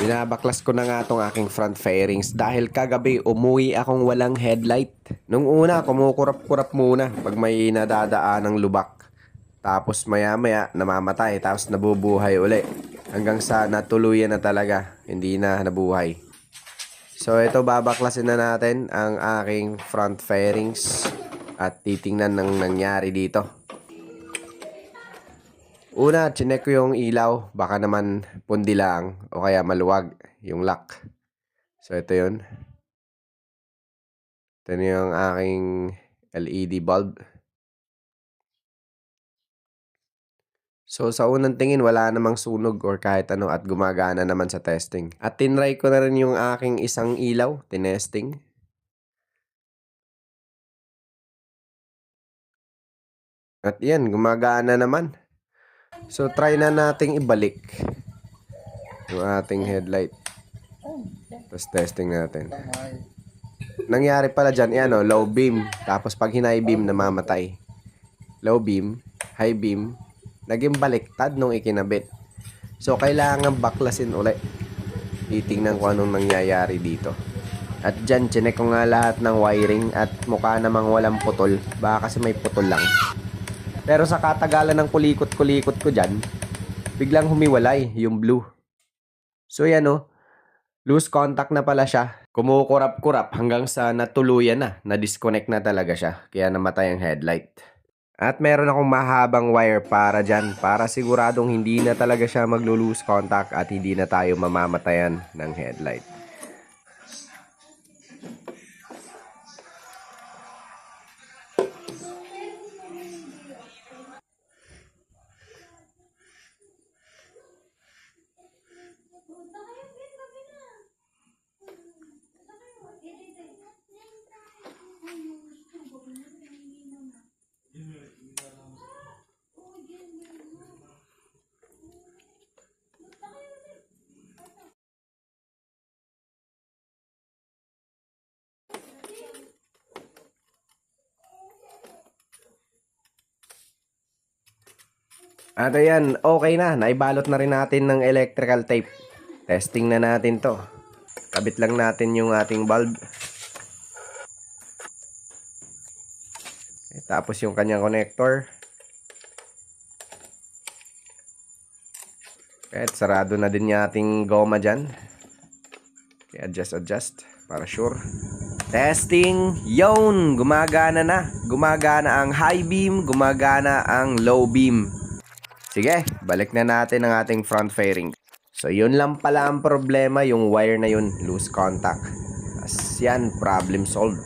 Binabaklas ko na nga tong aking front fairings dahil kagabi umuwi akong walang headlight. Nung una, kumukurap-kurap muna pag may nadadaan ng lubak. Tapos maya maya namamatay tapos nabubuhay uli. Hanggang sa natuluyan na talaga, hindi na nabuhay. So ito babaklasin na natin ang aking front fairings at titingnan ng nangyari dito. Una, chinek ko yung ilaw. Baka naman pundi lang o kaya maluwag yung lock. So, ito yun. Ito na yung aking LED bulb. So, sa unang tingin, wala namang sunog or kahit ano at gumagana naman sa testing. At tinry ko na rin yung aking isang ilaw, tinesting. At yan, gumagana naman. So, try na nating ibalik yung ating headlight. Tapos testing natin. Nangyari pala dyan, yan o, low beam. Tapos pag high beam, namamatay. Low beam, high beam, naging baliktad nung ikinabit. So, kailangan baklasin uli. Titingnan ko anong nangyayari dito. At dyan, chinek ko nga lahat ng wiring at mukha namang walang putol. Baka kasi may putol lang. Pero sa katagalan ng kulikot-kulikot ko dyan, biglang humiwalay yung blue. So yan o, loose contact na pala siya. Kumukurap-kurap hanggang sa natuluyan na, na-disconnect na talaga siya. Kaya namatay ang headlight. At meron akong mahabang wire para dyan para siguradong hindi na talaga siya maglo-lose contact at hindi na tayo mamamatayan ng headlight. At ayan, okay na. Naibalot na rin natin ng electrical tape. Testing na natin to. Kabit lang natin yung ating bulb. Eh, tapos yung kanyang connector. Kahit sarado na din yung ating goma dyan. Okay, adjust, adjust. Para sure. Testing! Yun! Gumagana na. Gumagana ang high beam. Gumagana ang low beam. Sige, balik na natin ang ating front fairing. So, yun lang pala ang problema, yung wire na yun, loose contact. As yan, problem solved.